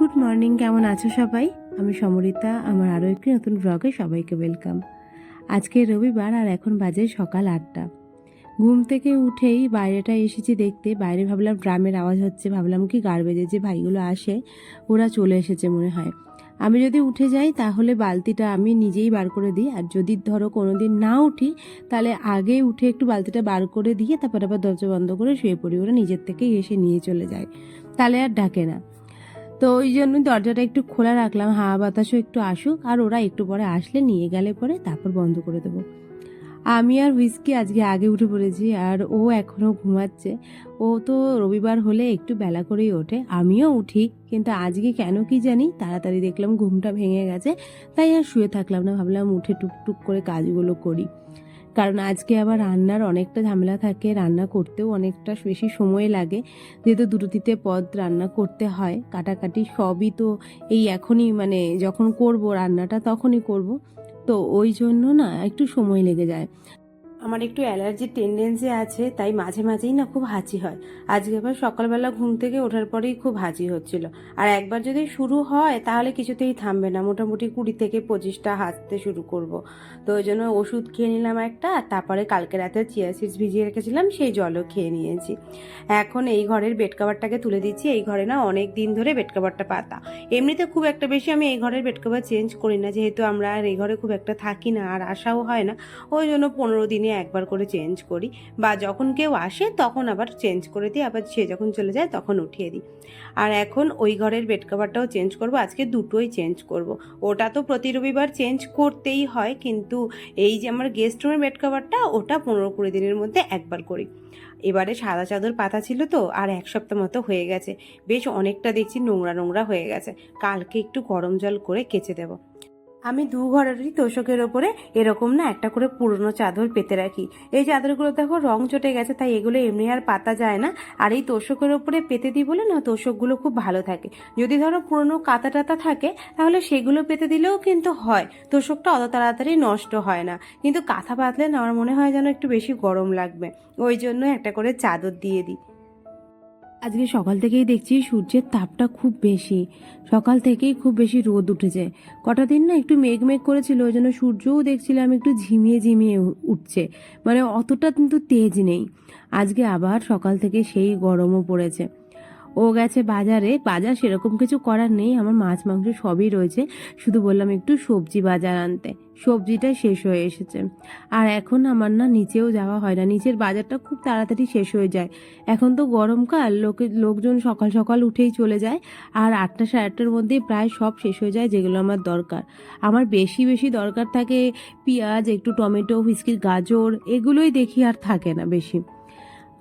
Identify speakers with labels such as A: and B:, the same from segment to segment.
A: Good morning, কেমন আছো সবাই? আমি সমরিতা, আমার আরও একটি নতুন ব্লগে সবাইকে ওয়েলকাম আজকে রবিবার আর এখন বাজে সকাল আটটা। ঘুম থেকে উঠেই বাইরেটা এসেছি দেখতে, বাইরে ভাবলাম ড্রামের আওয়াজ হচ্ছে, ভাবলাম কি গার্বেজের যে ভাইগুলো আসে, ওরা চলে এসেছে মনে হয়। আমি যদি উঠে যাই, তাহলে বালতিটা আমি নিজেই বার করে দিই, আর যদি ধরো কোনো দিন না উঠি, তাহলে আগে উঠে একটু বালতিটা বার করে দিয়ে, তারপর আবার দরজা বন্ধ করে শুয়ে পড়ি। ওরা নিজের থেকেই এসে নিয়ে চলে যায়। তাহলে আর ডাকে না। তো ওই জন্য দরজাটা একটু খোলা রাখলাম। হাওয়া বাতাসও একটু আসুক আর ওরা একটু পরে আসলে নিয়ে গেলে পরে তারপর বন্ধ করে দেবো। আমি আর হুইস্কি আজকে আগে উঠে পড়েছি আর ও এখনও ঘুমাচ্ছে। ও তো রবিবার হলে একটু বেলা করেই ওঠে। আমিও উঠি, কিন্তু আজকে কেন কি জানি তাড়াতাড়ি দেখলাম ঘুমটা ভেঙে গেছে, তাই আর শুয়ে থাকলাম না। ভাবলাম উঠে টুকটুক করে কাজগুলো করি। কারণ আজকে আবার রান্নার অনেকটা ঝামেলা থাকে, রান্না করতেও অনেকটা বেশি সময় লাগে। যেহেতু তিনটে পদ রান্না করতে হয়, কাটাকাটি সবই তো এই এখনই মানে যখন করব রান্নাটা তখনই করব। তো ওই জন্য না একটু সময় লেগে যায়। আমার একটু অ্যালার্জির টেন্ডেন্সি আছে, তাই মাঝে মাঝেই না খুব হাঁচি হয়। আজকে আবার সকালবেলা ঘুম থেকে ওঠার পরেই খুব হাঁচি হচ্ছিল। আর একবার যদি শুরু হয়, তাহলে কিছুতেই থামবে না। মোটামুটি কুড়ি থেকে পঁচিশটা হাঁচতে শুরু করব। তো ওই জন্য ওষুধ খেয়ে নিলাম একটা, তারপরে কালকে রাতে চিয়া সিডস ভিজিয়ে রেখেছিলাম, সেই জলও খেয়ে নিয়েছি। এখন এই ঘরের বেড কাভারটাকে তুলে দিচ্ছি। এই ঘরে না অনেক দিন ধরে বেড কাভারটা পাতা। এমনিতে খুব একটা বেশি আমি এই ঘরের বেড কাভার চেঞ্জ করি না, যেহেতু আমরা আর এই ঘরে খুব একটা থাকি না, আর আসাও হয় না। ওই জন্য পনেরো দিনে একবার করে চেঞ্জ করি বা যখন কেউ আসে তখন আবার চেঞ্জ করে দিই, আবার সে যখন চলে যায় তখন উঠিয়ে দিই। আর এখন ওই ঘরের বেড কাভারটাও চেঞ্জ করব, আজকে দুটোই চেঞ্জ করব। ওটা তো প্রতি রবিবার চেঞ্জ করতেই হয়, কিন্তু এই যে আমার গেস্ট রুমের বেড কাভারটা ওটা পনেরো কুড়ি দিনের মধ্যে একবার করি। এবারে সাদা চাদর পাতা ছিল তো, আর এক সপ্তাহ মতো হয়ে গেছে। বেশ অনেকটা দেখছি নোংরা নোংরা হয়ে গেছে। কালকে একটু গরম জল করে কেচে দেব। আমি দু ঘরেরই তোষকের ওপরে এরকম না একটা করে পুরনো চাদর পেতে রাখি। এই চাদরগুলো দেখো রং চটে গেছে, তাই এগুলো এমনি আর পাতা যায় না। আর এই তোষকের ওপরে পেতে দিই বলে না তোষকগুলো খুব ভালো থাকে। যদি ধরো পুরনো কাতা টাতা থাকে, তাহলে সেগুলো পেতে দিলেও কিন্তু হয়। তোষকটা অত তাড়াতাড়ি নষ্ট হয় না। কিন্তু কাঁথা পাতলে না, আমার মনে হয় যেন একটু বেশি গরম লাগবে। ওই জন্য একটা করে চাদর দিয়ে দিই। আজকে সকাল থেকেই দেখছি সূর্যের তাপটা খুব বেশি। সকাল থেকেই খুব বেশি রোদ উঠেছে। কটা দিন না একটু মেঘ মেঘ করেছিল, ওই জন্য সূর্যও দেখছিলাম একটু ঝিমিয়ে ঝিমিয়ে উঠছে। মানে অতটা কিন্তু তেজ নেই। আজকে আবার সকাল থেকে সেই গরমও পড়েছে। ও গেছে বাজারে। বাজার সেরকম কিছু করার নেই, আমার মাছ, মাংস সবই রয়েছে। শুধু বললাম একটু সবজি বাজার আনতে। সবজিটা শেষ হয়ে এসেছে। আর এখন আমার না নিচেও যাওয়া হয় না। নিচের বাজারটা খুব তাড়াতাড়ি শেষ হয়ে যায়। এখন তো গরমকাল, লোকে, লোকজন সকাল সকাল উঠেই চলে যায়। আর আটটা সাড়ে আটটার মধ্যে প্রায় সব শেষ হয়ে যায় যেগুলো আমার দরকার। আমার বেশি বেশি দরকার থাকে পেঁয়াজ, একটু টমেটো হুইস্কির গাজর, এগুলোই দেখি আর থাকে না বেশি।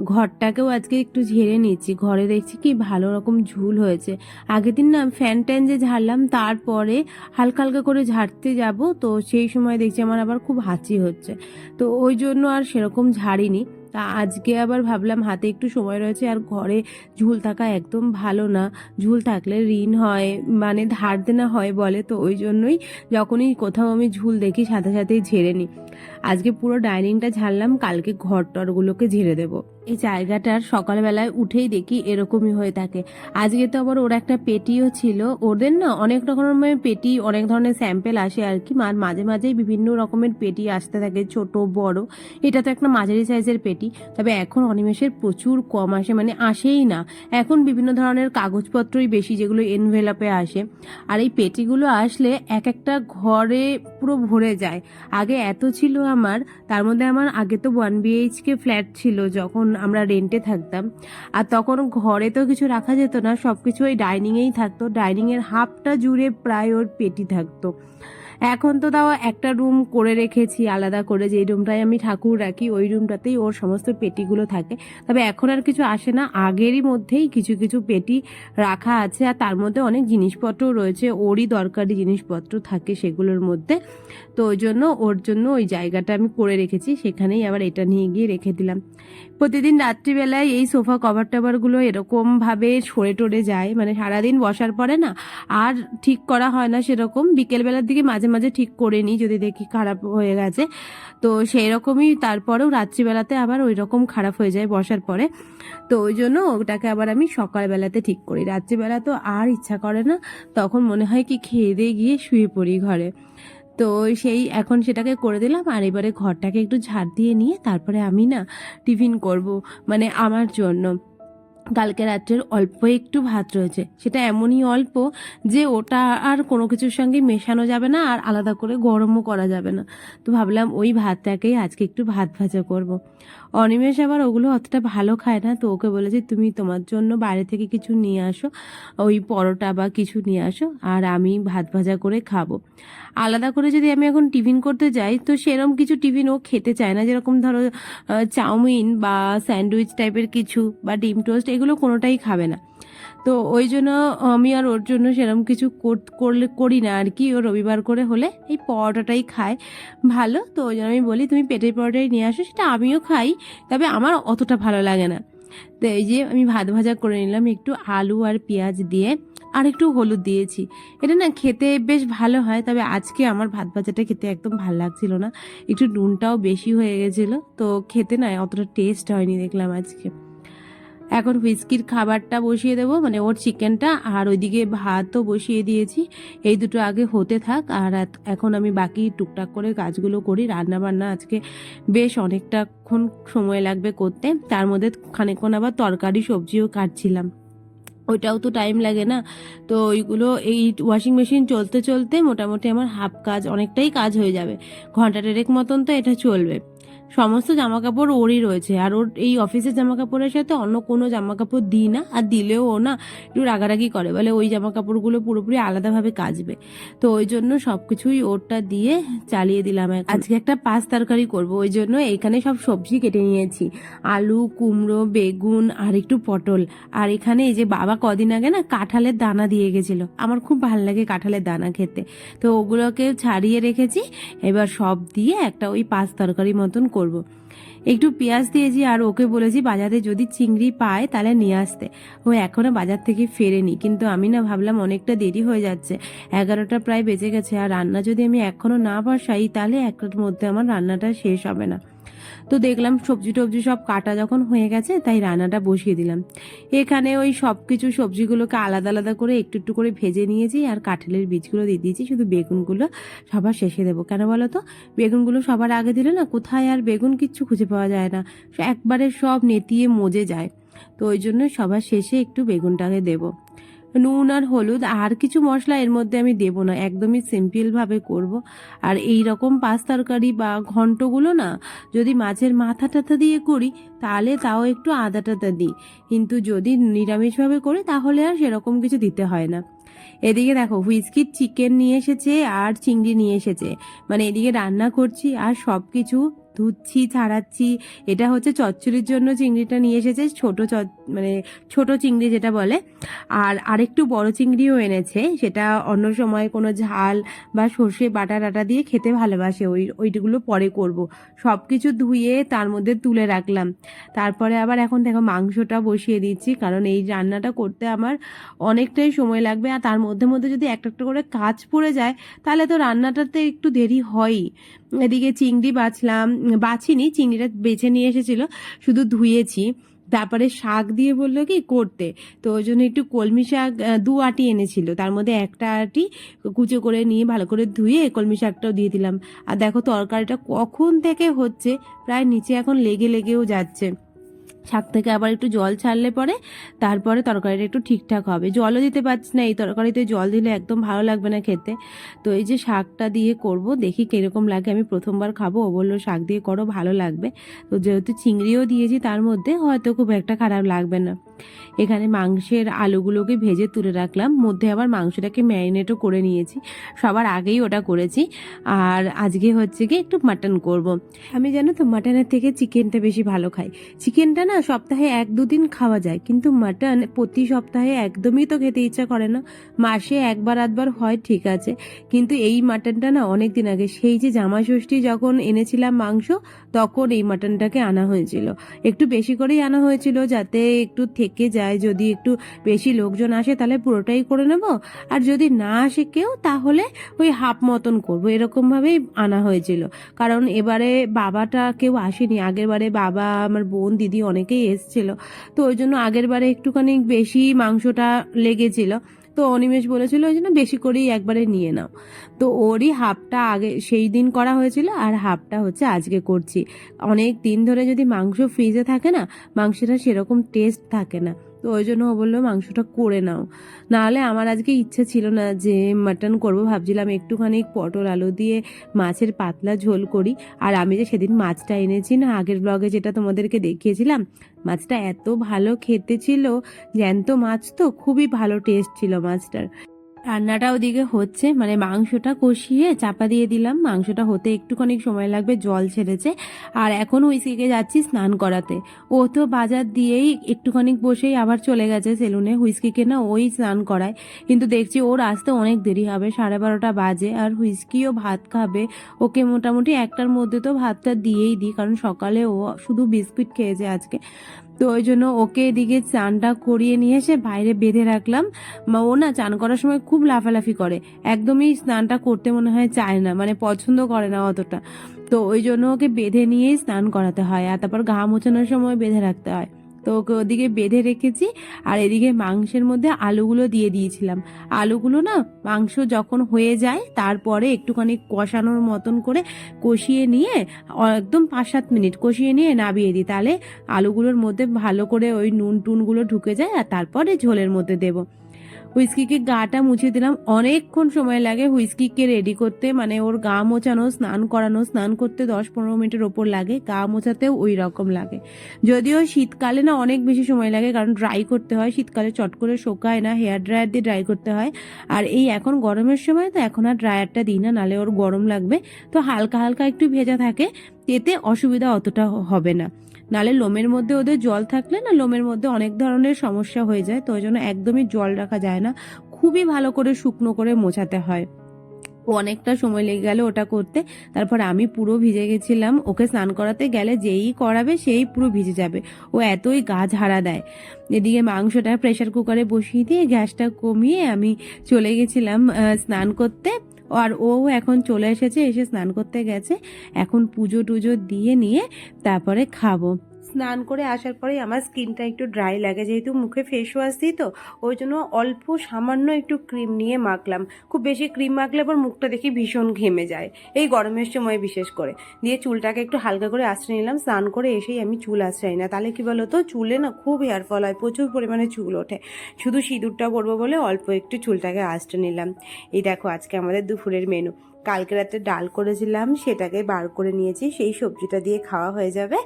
A: ঘরটাকেও আজকে একটু ঝেড়ে নিচ্ছি। ঘরে দেখছি কি ভালো রকম ঝুল হয়েছে। আগের দিন না ফ্যান ট্যান যে ঝাড়লাম, তারপরে হালকা হালকা করে ঝাড়তে যাব। তো সেই সময় দেখছি আমার আবার খুব হাঁচি হচ্ছে। তো ওই জন্য আর সেরকম ঝাড়িনি। তা আজকে আবার ভাবলাম হাতে একটু সময় রয়েছে আর ঘরে ঝুল থাকা একদম ভালো না। ঝুল থাকলে ঋণ হয় মানে ধার দেনা হয় বলে। তো ওই জন্যই যখনই কোথাও আমি ঝুল দেখি, সাথে সাথেই ঝেড়ে নিই। আজকে পুরো ডাইনিংটা ঝাড়লাম, কালকে ঘর টরগুলোকে ঝেড়ে দেবো। এই জায়গাটার সকালবেলায় উঠেই দেখি এরকমই হয়ে থাকে। আজকে তো আবার ওর একটা পেটিও ছিল। ওদের না অনেক রকমের পেটি, অনেক ধরনের স্যাম্পেল আসে আর কি। আর মাঝে, মাঝেই বিভিন্ন রকমের পেটি আসতে থাকে, ছোট, বড়। এটা তো একটা মাঝারি সাইজের পেটি। তবে এখন অনিমেষের প্রচুর কম আসে মানে আসেই না। এখন বিভিন্ন ধরনের কাগজপত্রই বেশি যেগুলো এনভেলাপে আসে। আর এই পেটিগুলো আসলে এক একটা ঘরে পুরো ভরে যায়। আগে এত ছিল আমার, তার মধ্যে আমার আগে তো ওয়ান বিএইচকে ফ্ল্যাট ছিল যখন আমরা রেন্টে থাকতাম। আর তখন ঘরে তো কিছু রাখা যেত না সব কিছু ওই ডাইনিংয়েই থাকতো। ডাইনিংয়ের হাফটা জুড়ে প্রায় ওর পেটি থাকতো। এখন তো তাও একটা রুম করে রেখেছি, আলাদা করে। যে রুমটায় আমি ঠাকুর রাখি, ওই রুমটাতেই ওর সমস্ত পেটিগুলো থাকে। তবে এখন আর কিছু আসে না। আগেরই মধ্যেই কিছু কিছু পেটি রাখা আছে, আর তার মধ্যে অনেক জিনিসপত্র রয়েছে। ওরই দরকারি জিনিসপত্র থাকে সেগুলোর মধ্যে। তো ওই জন্য, ওর জন্য ওই জায়গাটা আমি করে রেখেছি। সেখানেই আবার এটা নিয়ে গিয়ে রেখে দিলাম। প্রতিদিন রাত্রিবেলায় এই সোফা কভার টাভারগুলো এরকমভাবে সরে টরে যায়। মানে সারাদিন বসার পরে না, আর ঠিক করা হয় না সেরকম। বিকেলবেলার দিকে মাঝে মাঝে ঠিক করে নিই যদি দেখি খারাপ হয়ে গেছে। তো সেই রকমই তারপরেও রাত্রিবেলাতে আবার ওই রকম খারাপ হয়ে যায় বসার পরে। তো ওই জন্য ওটাকে আবার আমি সকালবেলাতে ঠিক করি। রাত্রিবেলা তো আর ইচ্ছা করে না, তখন মনে হয় কি খেয়ে দিয়ে গিয়ে শুয়ে পড়ি ঘরে। তো সেই এখন সেটাকে করে দিলাম আর এবারে ঘরটাকে একটু ঝাড় দিয়ে নিয়ে তারপরে আমি না টিফিন করব মানে আমার জন্য। কালকে রাত্রের অল্প একটু ভাত রয়েছে। সেটা এমনই অল্প যে ওটা আর কোনো কিছুর সঙ্গে মেশানো যাবে না আর আলাদা করে গরমও করা যাবে না। তো ভাবলাম ওই ভাতটাকেই আজকে একটু ভাত ভাজা করব। অনিমেষ আবার ওগুলো অতটা ভালো খায় না, তো ওকে বলেছি, তুমি তোমার জন্য বাইরে থেকে কিছু নিয়ে আসো, ওই পরোটা বা কিছু নিয়ে আসো, আর আমি ভাত ভাজা করে খাব। আলাদা করে যদি আমি এখন টিফিন করতে যাই, তো সেরম কিছু টিফিন ও খেতে চায় না। যেরকম ধরো চাউমিন বা স্যান্ডউইচ টাইপের কিছু বা ডিম টোস্ট এগুলো কোনোটাই খাবে না। তো ওই জন্য আমি আর ওর জন্য সেরকম কিছু কর- করলে, করি না আর কি। ও রবিবার করে হলে এই পরোটাটাই খায়। ভালো, তো ওই জন্য আমি বলি, তুমি পেটের পরোটাই নিয়ে আসো, সেটা আমিও খাই, তবে আমার অতটা ভালো লাগে না। তো এই যে আমি ভাত ভাজা করে নিলাম, একটু আলু আর পেঁয়াজ দিয়ে, আর একটু হলুদ দিয়েছি। এটা না খেতে বেশ ভালো হয়, তবে আজকে আমার ভাত ভাজাটা খেতে একদম ভালো লাগছিল না। একটু নুনটাও বেশি হয়ে গেছিল, তো খেতে না অতটা টেস্ট হয়নি দেখলাম আজকে। এখন হুইস্কির খাবারটা বসিয়ে দেবো মানে ওর চিকেনটা, আর ওইদিকে ভাতও বসিয়ে দিয়েছি। এই দুটো আগে হতে থাক, আর এখন আমি বাকি টুকটাক করে কাজগুলো করি। রান্না বান্না আজকে বেশ অনেকটাক্ষণ সময় লাগবে করতে। তার মধ্যে খানিকক্ষণ আবার তরকারি, সবজিও কাটছিলাম। ওইটাও তো টাইম লাগে না। তো ওইগুলো এই ওয়াশিং মেশিন চলতে চলতে মোটামুটি আমার হাফ কাজ, অনেকটাই কাজ হয়ে যাবে। ঘণ্টা টেরেক মতন তো এটা চলবে। সমস্ত জামা কাপড় ওরই রয়েছে। আর ওর এই অফিসের জামা কাপড়ের সাথে অন্য কোনো জামা কাপড় দিই না, আর দিলেও ও না একটু রাগারাগি করে। বলে ওই জামা কাপড়গুলো পুরোপুরি আলাদাভাবে কাচবে। তো ওই জন্য সব কিছুই ওরটা দিয়ে চালিয়ে দিলাম। আজকে একটা পাঁচ তরকারি করব। ওই জন্য এখানে সব সবজি কেটে নিয়েছি। আলু, কুমড়ো, বেগুন আর একটু পটল। আর এখানে এই যে বাবা কদিন আগে না কাঁঠালের দানা দিয়ে গেছিল। আমার খুব ভালো লাগে কাঁঠালের দানা খেতে। তো ওগুলোকে ছাড়িয়ে রেখেছি। এবার সব দিয়ে একটা ওই পাঁচ তরকারি মতন করব। একটু পেঁয়াজ দিয়েছি আর ওকে বলেছি বাজারে যদি চিংড়ি পায় তাহলে নিয়ে আসতে। ও এখনও বাজার থেকে ফেরেনি, কিন্তু আমি না ভাবলাম অনেকটা দেরি হয়ে যাচ্ছে। এগারোটা প্রায় বেজে গেছে আর রান্না যদি আমি এখনও না বসাই তাহলে একটার মধ্যে আমার রান্নাটা শেষ হবে না। তো দেখলাম সবজি টবজি সব কাটা যখন হয়ে গেছে, তাই রান্নাটা বসিয়ে দিলাম। এখানে ওই সব কিছু সবজিগুলোকে আলাদা আলাদা করে একটু একটু করে ভেজে নিয়েছি আর কাঁঠালের বীজগুলো দিয়ে দিয়েছি, শুধু বেগুনগুলো সবার শেষে দেবো। কেন বলো তো? বেগুনগুলো সবার আগে দিলে না কোথায় আর বেগুন কিচ্ছু খুঁজে পাওয়া যায় না, একবারে সব নেতিয়ে মজে যায়। তো ওই জন্য সবার শেষে একটু বেগুনটাকে দেবো। নুন আর হলুদ আর কিছু মশলা এর মধ্যে আমি দেব না। একদমই সিম্পলভাবে করব। আর এই রকম পাঁচ তরকারি বা ঘন্টগুলো না, যদি মাছের মাথা টাথা দিয়ে করি, তাহলে তাও একটু আদা টাদা দিই। কিন্তু যদি নিরামিষভাবে করি, তাহলে আর সেরকম কিছু দিতে হয় না। এদিকে দেখো, হুইস্কির চিকেন নিয়ে এসেছে আর চিংড়ি নিয়ে এসেছে। মানে এদিকে রান্না করছি আর সব কিছু ধুচ্ছি ছাড়াচ্ছি এটা হচ্ছে চচ্চড়ির জন্য চিংড়িটা নিয়ে এসেছে, ছোট চ মানে ছোট চিংড়ি যেটা বলে। আর আরেকটু বড় চিংড়িও এনেছে, সেটা অন্য সময় কোনো ঝাল বা সর্ষে বাটা টাটা দিয়ে খেতে ভালোবাসে, ওই ওইগুলো পরে করব। সব কিছু ধুয়ে তার মধ্যে তুলে রাখলাম। তারপরে আবার এখন দেখো মাংসটা বসিয়ে দিচ্ছি, কারণ এই রান্নাটা করতে আমার অনেকটাই সময় লাগবে, আর তার মধ্যে মধ্যে যদি একটা একটা করে কাজ পড়ে যায়, তাহলে তো রান্নাটাতে একটু দেরি হয়ই। এদিকে চিংড়ি বাছলাম বাছিনি, চিংড়িটা বেছে নিয়ে এসেছিল, শুধু ধুয়েছি। তারপরে শাক দিয়ে বলল কি, করতে। তো ওই জন্য একটু কলমি শাক দু আটি এনেছিল। তার মধ্যে একটা আটি কুচো করে নিয়ে ভালো করে ধুয়ে কলমি শাকটাও দিয়ে দিলাম। আর দেখো, তরকারিটা কখন থেকে হচ্ছে, প্রায় নিচে এখন লেগে লেগেও যাচ্ছে। শাক থেকে আবার একটু জল ছাড়লে পরে তারপরে তরকারিটা একটু ঠিকঠাক হবে। জলও দিতে পারছি না, এই তরকারিতে জল দিলে একদম ভালো লাগবে না খেতে। তো এই যে শাকটা দিয়ে করব, দেখি কীরকম লাগে। আমি প্রথমবার খাব, ও বলল, শাক দিয়ে করো, ভালো লাগবে। তো যেহেতু চিংড়িও দিয়েছি, তার মধ্যে হয়তো খুব একটা খারাপ লাগবে না। এখানে মাংসের আলুগুলোকে ভেজে তুলে রাখলাম। মধ্যে আবার মাংসটাকে ম্যারিনেটও করে নিয়েছি। সবার আগেই ওটা করেছি। আর আজকে হচ্ছে কি একটু মাটন করব। আমি জানো তো মাটনের থেকে চিকেনটা বেশি ভালো খাই। চিকেনটা না সপ্তাহে এক দুদিন খাওয়া যায়। কিন্তু মাটন প্রতি সপ্তাহে একদমই তো খেতে ইচ্ছা করে না। মাসে একবার আধবার হয়, ঠিক আছে। কিন্তু এই মাটনটা না অনেক দিন আগে, সেই যে জামা ষষ্ঠী যখন এনেছিলাম মাংস, তখন এই মাটনটাকে আনা হয়েছিল। একটু বেশি করেই আনা হয়েছিল যাতে একটু থেকে যায়, যদি একটু বেশি লোকজন আসে তাহলে পুরোটাই করে নেব। আর যদি না আসে কেউ, তাহলে ওই হাফ মতন করব। এরকমভাবেই আনা হয়েছিল। কারণ এবারে বাবাটা কেউ আসেনি। আগের বারে বাবা, আমার বোন, দিদি অনেকেই এসছিল। তো ওই জন্য আগের বারে একটুখানি বেশি মাংসটা লেগেছিল। তো অনিমেষ বলেছিল ওই জন্য বেশি করেই একবারে নিয়ে নাও। তো ওরই হাফটা আগে, সেই দিন করা হয়েছিল আর হাফটা হচ্ছে আজকে করছি। অনেক দিন ধরে যদি মাংস ফ্রিজে থাকে না মাংসটা সেরকম টেস্ট থাকে না। তো ওই জন্য ও বলল, মাংসটা করে নাও। নাহলে আমার আজকে ইচ্ছে ছিল না যে মাটন করব, ভাবছিলাম একটুখানি পটল আলু দিয়ে মাছের পাতলা ঝোল করি। আর আমি যে সেদিন মাছটা এনেছি না, আগের ব্লগে যেটা তোমাদেরকে দেখিয়েছিলাম, মাছটা এত ভালো খেতে ছিল, জ্যান্ত মাছ তো, খুবই ভালো টেস্ট ছিল মাছটার। রান্নাটা ওদিকে হচ্ছে মানে মাংসটা কষিয়ে চাপা দিয়ে দিলাম। মাংসটা হতে একটুখানি সময় লাগবে, জল ছেড়েছে। আর এখন হুইস্কিকে যাচ্ছি স্নান করাতে। ও তো বাজার দিয়েই একটুখানি বসেই আবার চলে গেছে সেলুনে। হুইস্কিকে না ওই স্নান করায়। কিন্তু দেখছি ওর আসতে অনেক দেরি হবে, সাড়ে বারোটা বাজে। আর হুইস্কিও ভাত খাবে। ওকে মোটামুটি একটার মধ্যে তো ভাতটা দিয়েই দিই, কারণ সকালে ও শুধু বিস্কুট খেয়েছে আজকে। তো ওই জন্য ওকে এদিকে চানটা করিয়ে নিয়ে এসে বাইরে বেঁধে রাখলাম। ও না চান করার সময় খুব লাফালাফি করে। একদমই স্নানটা করতে মনে হয় চায় না মানে পছন্দ করে না অতটা। তো ওই জন্য ওকে বেঁধে নিয়েই স্নান করাতে হয় আর তারপর ঘা মোছানোর সময় বেঁধে রাখতে হয়। তো ওকে ওদিকে বেঁধে রেখেছি আর এদিকে মাংসের মধ্যে আলুগুলো দিয়ে দিয়েছিলাম। আলুগুলো না মাংস যখন হয়ে যায় তারপরে একটুখানি কষানোর মতন করে কষিয়ে নিয়ে একদম পাঁচ সাত মিনিট কষিয়ে নিয়ে নাবিয়ে দিই। তাহলে আলুগুলোর মধ্যে ভালো করে ওই নুন টুনগুলো ঢুকে যায় আর তারপরে ঝোলের মধ্যে দেবো। হুইস্কিকে গাটা মুছে দিলাম। অনেকক্ষণ সময় লাগে হুইস্কিকে রেডি করতে। মানে ওর গা মোছানো, স্নান করানো, স্নান করতে দশ পনেরো মিনিটের ওপর লাগে। গা মোছাতেও ওই রকম লাগে। যদিও শীতকালে না অনেক বেশি সময় লাগে, কারণ ড্রাই করতে হয়। শীতকালে চট করে শোকায় না হেয়ার ড্রায়ার দিয়ে ড্রাই করতে হয়। আর এই এখন গরমের সময় তো এখন আর ড্রায়ারটা দিই না, নালে ওর গরম লাগবে। তো হালকা হালকা একটু ভেজা থাকে, এতে অসুবিধা অতটা হবে না। নালে লোমের মধ্যে ওদের জল থাকলে না লোমের মধ্যে অনেক ধরনের সমস্যা হয়ে যায়, তো ওই জন্য একদমই জল রাখা যায় না। খুবই ভালো করে শুকনো করে মোছাতে হয়। অনেকটা সময় লেগে গেল ওটা করতে, তারপর আমি পুরো ভিজে গেছিলাম, ওকে স্নান করাতে গেলে যেই করাবে সেই পুরো ভিজে যাবে, ও এতই গা ঝাড়া দেয়। এদিকে মাংসটা প্রেশার কুকারে বসিয়ে দিয়ে গ্যাসটা কমিয়ে আমি চলে গেছিলাম স্নান করতে। আর ও এখন চলে এসেছে, এসে স্নান করতে গেছে। এখন পুজো টুজো দিয়ে নিয়ে তারপরে খাব। স্নান করে আসার পরে আমার স্কিনটা একটু ড্রাই লাগে। যেহেতু মুখে ফেস ওয়াশ দিই তো, ওই জন্য অল্প সামান্য একটু ক্রিম নিয়ে মাখলাম। খুব বেশি ক্রিম মাখলে আবার মুখটা দেখি ভীষণ ঘেমে যায়। এই গরমের সময় বিশেষ করে। দিয়ে চুলটাকে একটু হালকা করে আশ্রয় নিলাম। স্নান করে এসেই আমি চুল আশ্রয় না তাহলে কি বলো তো চুলে না খুব হেয়ার ফল হয়, প্রচুর পরিমাণে চুল ওঠে। শুধু সিঁদুরটা পরবো বলে অল্প একটু চুলটাকে আশ্রয় নিলাম। এই দেখো আজকে আমাদের দুপুরের মেনু কালকে রাতে ডাল করেছিলাম, সেটাকে বার করে নিয়েছি, সেই সবজিটা দিয়ে খাওয়া হয়ে যাবে।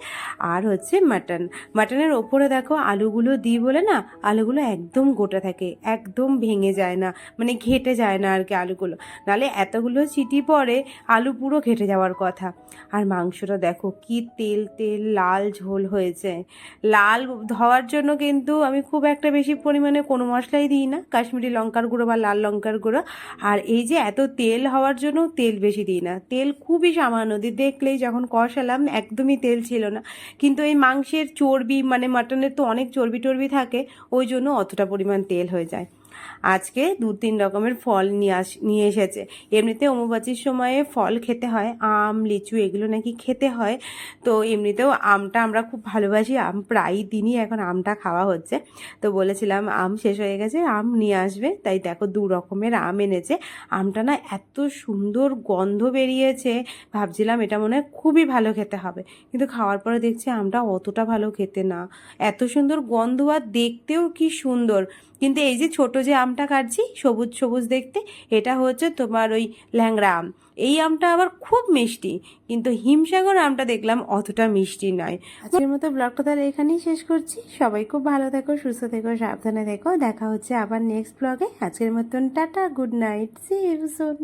A: আর হচ্ছে মাটন। মাটনের ওপরে দেখো আলুগুলো দিই বলে না, আলুগুলো একদম গোটা থাকে, একদম ভেঙে যায় না মানে ঘেটে যায় না আর কি আলুগুলো। নালে এতগুলো চিটি পরে আলু পুরো ঘেটে যাওয়ার কথা। আর মাংসটা দেখো কি তেল তেল, লাল ঝোল হয়েছে। লাল ধোয়ার জন্য কিন্তু আমি খুব একটা বেশি পরিমাণে কোনো মশলাই দিই না। কাশ্মীরি লঙ্কার গুঁড়ো বা লাল লঙ্কার গুঁড়ো। আর এই যে এত তেল হওয়ার জন্য তেল বেশি দিই না। তেল খুবই সামান্য দিই দেখলেই যখন কষালাম একদমই তেল ছিল না। কিন্তু এই মাংসের চর্বি মানে মাটনের তো অনেক চর্বি টর্বি থাকে, ওই জন্য অতটা পরিমাণ তেল হয়ে যায়। আজকে দু তিন রকমের ফল নিয়ে আস, নিয়ে এসেছে। এমনিতে অম্বুবাচীর সময়ে ফল খেতে হয়, আম, লিচু এগুলো নাকি খেতে হয়। তো এমনিতেও আমটা আমরা খুব ভালোবাসি, আম প্রায় দিনই এখন আমটা খাওয়া হচ্ছে। তো বলেছিলাম, আম শেষ হয়ে গেছে, আম নিয়ে আসবে। তাই দেখো দু রকমের আম এনেছে। আমটা না এত সুন্দর গন্ধ বেরিয়েছে, ভাবছিলাম এটা মনে হয় খুবই ভালো খেতে হবে। কিন্তু খাওয়ার পরে দেখছি আমটা অতটা ভালো খেতে না। এত সুন্দর গন্ধ আর দেখতেও কি সুন্দর। কিন্তু এই যে ছোট যে আমটা কাটছি, সবুজ সবুজ দেখতে, এটা হচ্ছে তোমার ওই ল্যাংরা আম। এই আমটা আবার খুব মিষ্টি, কিন্তু হিমসাগর আমটা দেখলাম অতটা মিষ্টি নয়। আজকের মতো ব্লগটা তাহলে এখানেই শেষ করছি। সবাই খুব ভালো থেকো, সুস্থ থেকো, সাবধানে থেকো। দেখা হচ্ছে আবার নেক্সট ব্লগে আজকের মতন ta ta good night see you soon